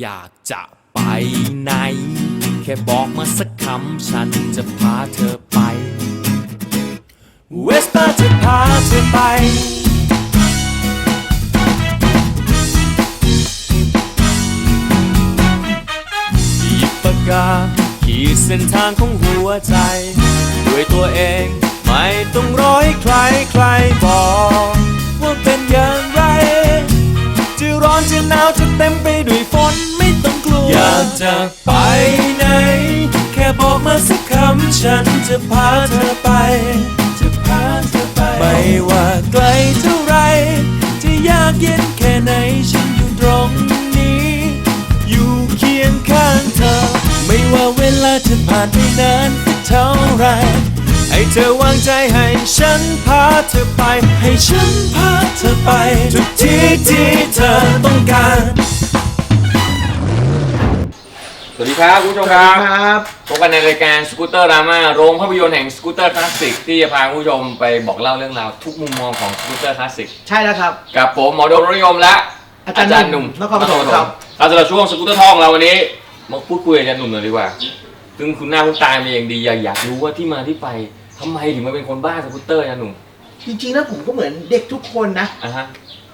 อยากจะไปไหน แค่บอกมาสักคำฉันจะพาเธอไป เวสป้าจะพาเธอไป หยิบปากกาขีดเส้นทางของหัวใจ ด้วยตัวเองไม่ต้องร้อยใครใครบอก ร้อนจะหนาวจะเต็มไปด้วยฝนไม่ต้องกลัว อยากจะไปไหน แค่บอกมาสักคำฉันจะพาเธอไป จะพาเธอไป ไม่ว่าไกลเท่าไร จะยากเย็นแค่ไหนฉันอยู่ตรงนี้ อยู่เคียงข้างเธอ ไม่ว่าเวลาจะผ่านไปนานเท่าไร ให้เธอวางใจให้ฉันพาเธอไป ให้ฉันพาเธอไป ทุกที่ที่เธอต้องการ สวัสดีครับคุณผู้ชมครับครับพบกันในรายการสกูตเตอร์ดราม่าโรงภาพยนตร์แห่งสกูตเตอร์คลาสสิกที่จะพาคุณผู้ชมไปบอกเล่าเรื่องราวทุกมุมมองของสกูตเตอร์คลาสสิกใช่แล้วครับ กับผมหมอโดมรถนิยมและอาจารย์หนุ่มนครปฐมครับ เราจะเราช่วงสกูตเตอร์ทองเราวันนี้มาพูดคุยกับอาจารย์หนุ่มหน่อยดีกว่าซึ่งคุณหน้าคุณตามาอย่างดีอยากอยากรู้ว่าที่มาที่ไป ทำไมถึงมาเป็นคนบ้าสกูตเตอร์อาจารย์หนุ่มจริงๆแล้วผมก็เหมือนเด็กทุกคนนะ อะฮะ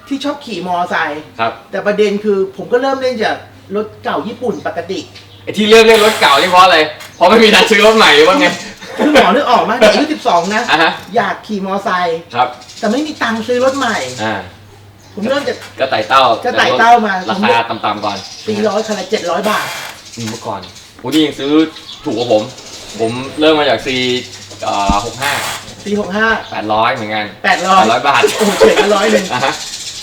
ที่ชอบขี่มอไซค์ครับแต่ประเด็นคือผมก็เริ่มเล่นจากรถเก่าญี่ปุ่นปกติไอ้ที่เลือกเล่นรถเก่านี่เพราะอะไรเพราะไม่มีตังค์ซื้อรถใหม่หรือว่าไงคือหมอนึกออกมาเด็กอายุ12 นะ อะฮะ อยากขี่มอไซค์ครับ แต่ไม่มีตังค์ซื้อรถใหม่ อ่า ผมเริ่มจาก ก็ไต่เต้าก็ไต่เต้ามา ราคาต่ำๆก่อน400คันละ700 บาท อืมเมื่อก่อนโอ้นี่ยังซื้อถูกกว่าผม ผมเริ่มมาจาก C เอ่อ65ปี65 800เหมือนกัน800 800บาทโอ้โหเฉยกันร้อยหนึ่ง อะฮะ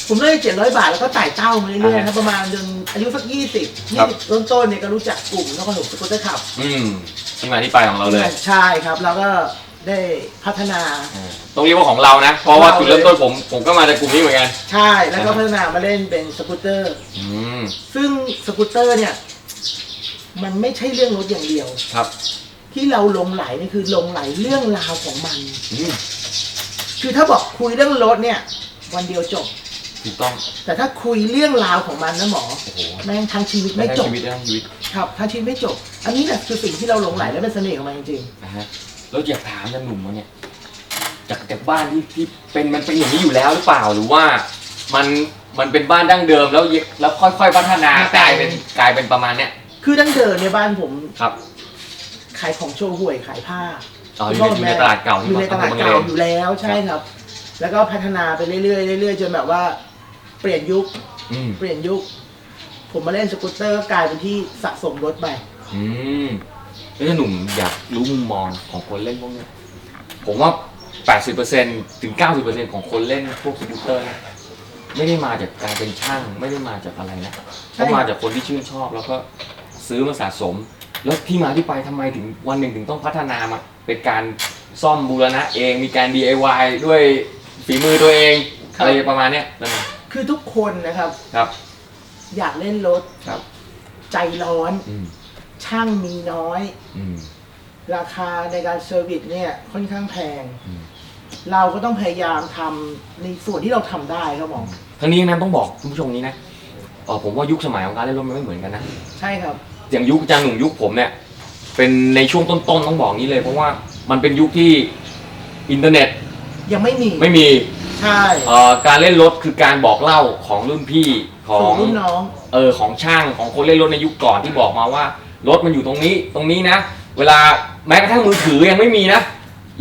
ผมเริ่ม700บาทแล้วก็ไต่เต้ามาเรื่อยๆอ่านะฮะประมาณจนอายุสัก20ครับ20ต้นๆเนี่ยก็รู้จักกลุ่มนครปฐมสกูตเตอร์ขับอืมที่มาที่ไปของเราเลย ใช่ครับ แล้วก็ได้พัฒนาอ่าต้องเรียกว่าของเรานะ เพราะว่าเราจุดเริ่มต้นผมผมก็มาจากกลุ่มนี้เหมือนกันใช่แล้วก็อ่าฮะพัฒนามาเล่นเป็นสกูตเตอร์ อืมซึ่งสกูตเตอร์เนี่ย มันไม่ใช่เรื่องรถอย่างเดียว ครับ ที่เราหลงไหลนี่คือหลงไหลเรื่องราวของมัน อืมคือถ้าบอกคุยเรื่องรถเนี่ย วันเดียวจบ ถูกต้องแต่ถ้าคุยเรื่องราวของมันนะหมอ โอ้โหแม่งทั้งชีวิตได้ไม่ทั้งจบ ชีวิตได้ทั้งชีวิตครับทั้งชีวิตไม่จบ อันนี้แหละคือสิ่งที่เราหลงไหลและเป็นเสน่ห์ของมันจริงนะฮะแล้วอยากถามอาจารย์หนุ่มว่าเนี่ย จากจากบ้านที่ที่เป็นมันเป็นอย่างนี้อยู่แล้วหรือเปล่าหรือว่า มันมันเป็นบ้านดั้งเดิมแล้วยแล้วค่อยๆพัฒนากลายเป็นกลายเป็นประมาณเนี้ย ๆคือดั้งเดิมในบ้านผม ครับ ขายของโชว์หวยขายผ้าอ๋ออยู่ในอยู่ในตลาดเก่าอยู่ในตลาดเก่าอยู่แล้วใช่ครับ แล้วก็พัฒนาไปเรื่อยๆเรื่อยๆจนแบบว่า เปลี่ยนยุค อืมเปลี่ยนยุค ผมมาเล่นสกูตเตอร์ก็กลายเป็นที่สะสมรถไป อืมแล้วถ้าหนุ่มอยากรู้มุมมองของคนเล่นพวกเนี้ยผมว่า 80%ถึง 90%ของคนเล่นพวกสกูตเตอร์เนี่ยไม่ได้มาจากการเป็นช่าง ไม่ได้มาจากอะไรนะใช่ เขามาจากคนที่ชื่นชอบแล้วก็ซื้อมาสะสม แล้วที่มาที่ไปทำไมถึงวันหนึ่งถึงต้องพัฒนามาเป็นการซ่อมบูรณะเองมีการ DIY ด้วยฝีมือตัวเองอะไรประมาณเนี้ยนั่นเองคือทุกคนนะครับ ครับ อยากเล่นรถครับใจร้อน อืมช่างมีน้อย อืม ราคาในการเซอร์วิสเนี่ยค่อนข้างแพง อืม เราก็ต้องพยายามทำในส่วนที่เราทำได้ครับหมอทั้งนี้ทั้งนั้นต้องบอกคุณผู้ชมนี้นะเออผมว่ายุคสมัยของการเล่นรถมันไม่เหมือนกันนะ ใช่ครับ อย่างยุคอาจารย์หนุ่มยุคผมเนี่ย เป็นในช่วงต้นๆต้องบอกนี้เลย เพราะว่ามันเป็นยุคที่อินเทอร์เน็ตยังไม่มีไม่มีใช่เอ่อการเล่นรถคือการบอกเล่าของรุ่นพี่ขอส่งวนรุ่นน้องเออของช่างของคนเล่นรถในยุคก่อนที่บอกมาว่ารถมันอยู่ตรงนี้ตรงนี้นะ เวลาแม้กระทั่งมือถือยังไม่มีนะ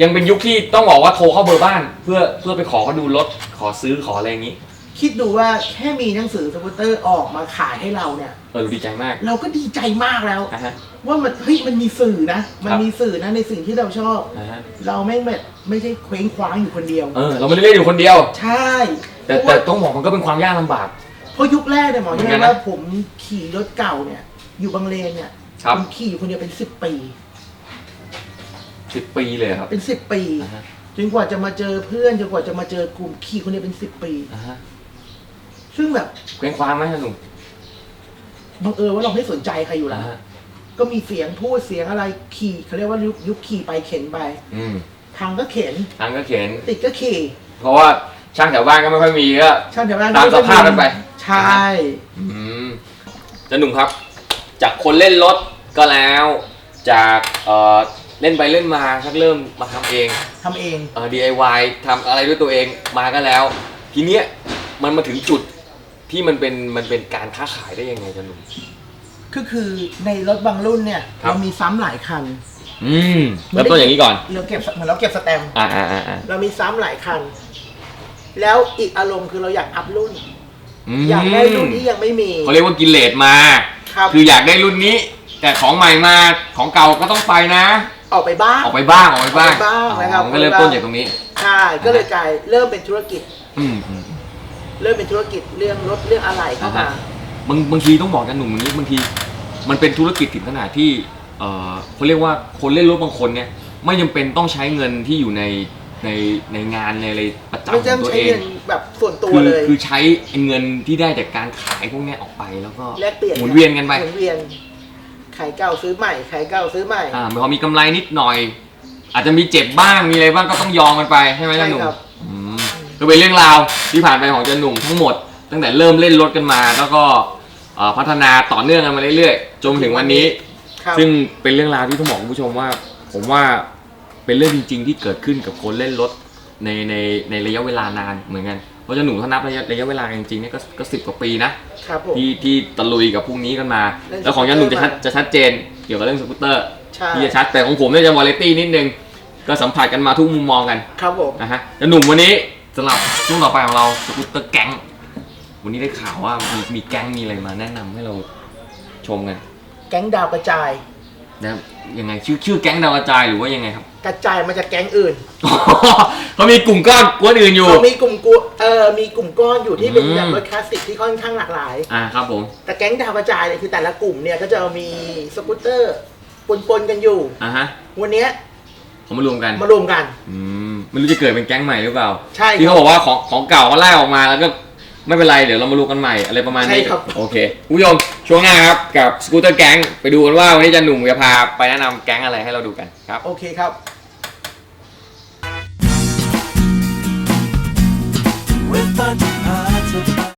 ยังเป็นยุคที่ต้องบอกว่าโทรเข้าเบอร์บ้าน เพื่อเพื่อไปขอเขาดูรถขอซื้อขออะไรอย่างนี้ คิดดูว่าแค่มีหนังสือสกูตเตอร์ออกมาขายให้เราเนี่ย เออดีใจมากเราก็ดีใจมากแล้วนะฮะ ว่ามันเฮ้ยมันมีสื่อนะ มันครับมีสื่อนะในสิ่งที่เราชอบนะฮะ เราไม่แบบไม่ใช่เคว้งคว้างอยู่คนเดียว เออ เราไม่ได้เล่นอยู่คนเดียว ใช่แต่แต่ต้องบอกมันก็เป็นความยากลำบาก เพราะยุคแรกเนี่ยหมอเหมือนใช่กันไหมนะว่าผมขี่รถเก่าเนี่ย อยู่บางเลนเนี่ยครับ ผมขี่อยู่คนเดียวเป็นสิบปี สิบปีเลยครับเป็นสิบปี อ่าฮะจนกว่าจะมาเจอเพื่อนจนกว่าจะมาเจอกลุ่มขี่คนเดียวเป็นสิบปี อ่าฮะ ซึ่งแบบเคว้งคว้างไหมหนุ่มบังเอิญว่าเราไม่สนใจใครอยู่แล้วอ่าฮะก็มีเสียงพูดเสียงอะไรขี่เขาเรียกว่ายุคยุคขี่ไปเข็นไปอืมทางก็เข็น ทางก็เข็นติดก็ขี่เพราะว่าช่างแถวบ้านก็ไม่ค่อยมีก็ ช่างแถวบ้านตามสภาพกันไป ใช่ อืมจันหนุ่มครับ จากคนเล่นรถก็แล้ว จากเอ่อเล่นไปเล่นมาชักเริ่มมาทำเองทำเอง เอ่อ DIY ทำอะไรด้วยตัวเองมาก็แล้ว ทีเนี้ยมันมาถึงจุด ที่มันเป็นมันเป็นการค้าขายได้ยังไงจันหนุ่ม ก็คือในรถบางรุ่นเนี่ยครับ เรามีซ้ำหลายคันอืมเริ่มต้นอย่างนี้ก่อน เราเก็บเหมือนเราเก็บสแตมป์อ่าอ่าอ่าอ่าเรามีซ้ำหลายคัน แล้วอีกอารมณ์คือเราอยากอัพรุ่น มอยากได้รุ่นที่ยังไม่มี เขาเรียกว่ากิเลสมา ครับ คืออยากได้รุ่นนี้ แต่ของใหม่มาของเก่าก็ต้องไปนะ ออกไปบ้าง ออกไปบ้างออกไปบ้างออกไปบ้างนะครับ อ๋อมันก็เริ่มต้นจากตรงนี้ ใช่ก็เลยกลายเริ่มเป็นธุรกิจ อืมอืม เริ่มเป็นธุรกิจเรื่องรถเรื่องอะไรเข้าอ่ามาฮะบางบางทีต้องบอกกันหนุ่มอย่างนี้บางทีมันเป็นธุรกิจถึงขนาดที่เอ่อเขาเรียกว่าคนเล่นรถบางคนเนี่ยไม่จำเป็นต้องใช้เงินที่อยู่ในในในงานในอะไรประจำไม่ขต้อองงตัวใช้เองเงินแบบส่วนตัวคือเลยคือใช้เงินที่ได้จากการขายพวกเนี้ยออกไปแล้วก็แลกเปลี่ยนหมุนเวียนกันไป หมุนเวียนขายเก่าซื้อใหม่ขายเก่าซื้อใหม่ อ่าพอมีกำไรนิดหน่อย อาจจะมีเจ็บบ้างมีอะไรบ้างก็ต้องยอมกันไปใช่ไหมใช่จ้าหนุ่มครับอืม ก็เป็นเรื่องราวที่ผ่านไปของเจ้าหนุ่มทั้งหมด ตั้งแต่เริ่มเล่นรถกันมา แล้วก็เอ่อพัฒนาต่อเนื่องกันมาเรื่อยๆจนถึงวันนี้ ครับซึ่งเป็นเรื่องราวที่ต้องบอกคุณผู้ชมว่า ผมว่าเป็นเรื่องจริง ๆ ที่เกิดขึ้นกับคนเล่นรถในในในระยะเวลานานเหมือนกันเพราะเจ้าหนุ่มถ้านับระยะระยะเวลาจริงๆเนี่ยก็ก็สิบกว่าปีนะครับผม ที่ที่ตะลุยกับพวกนี้กันมา เล่นแล้วของยันหนุ่มจะชัดสกูตเตอร์มาจะชัดเจนเกี่ยวกับเรื่องสกูตเตอร์ ใช่ ที่จะชัดแต่ของผมเนี่ยจะวาไรตี้นิดนึงก็สัมผัสกันมาทุกมุมมองกันครับผม นะฮะยันหนุ่มวันนี้ สำหรับช่วงต่อไปของเราสกูตเตอร์แก๊งวันนี้ได้ข่าวว่ามีมีแก๊งมีอะไรมาแนะนำให้เราชมกันแก๊งดาวกระจาย นะยังไงชื่อชื่อแก๊งดาวกระจายหรือว่ายังไงครับ กระจายมาจากแก๊งอื่นเขามีกลุ่มก้อนกวนอื่นอยู่เขามีกลุ่มกูเอ่อมีกลุ่มก้อนอยู่ที่เป็นอืม แบบรถคลาสสิกที่ค่อนข้างหลากหลาย อ่าครับผม แต่แก๊งดาวกระจายเนี่ยคือแต่ละกลุ่มเนี่ยก็จะมีสกูตเตอร์ปนๆกันอยู่ อ่าฮะวันเนี้ยเขามารวมกันมารวมกัน อืม ไม่รู้จะเกิดเป็นแก๊งใหม่หรือเปล่าใช่ครับ ที่เขาบอกว่าของของเก่าก็ไล่ออกมาแล้วก็ไม่เป็นไรเดี๋ยวเรามารู้กันใหม่อะไรประมาณนี้ใช่ครับ โอเคคุณผู้ชมช่วงหน้าครับกับสกูตเตอร์แก๊งไปดูกันว่าวันนี้จะหนุ่มจะพาไปแนะนำแก๊งอะไรให้เราดูกันครับ โอเคครับ with the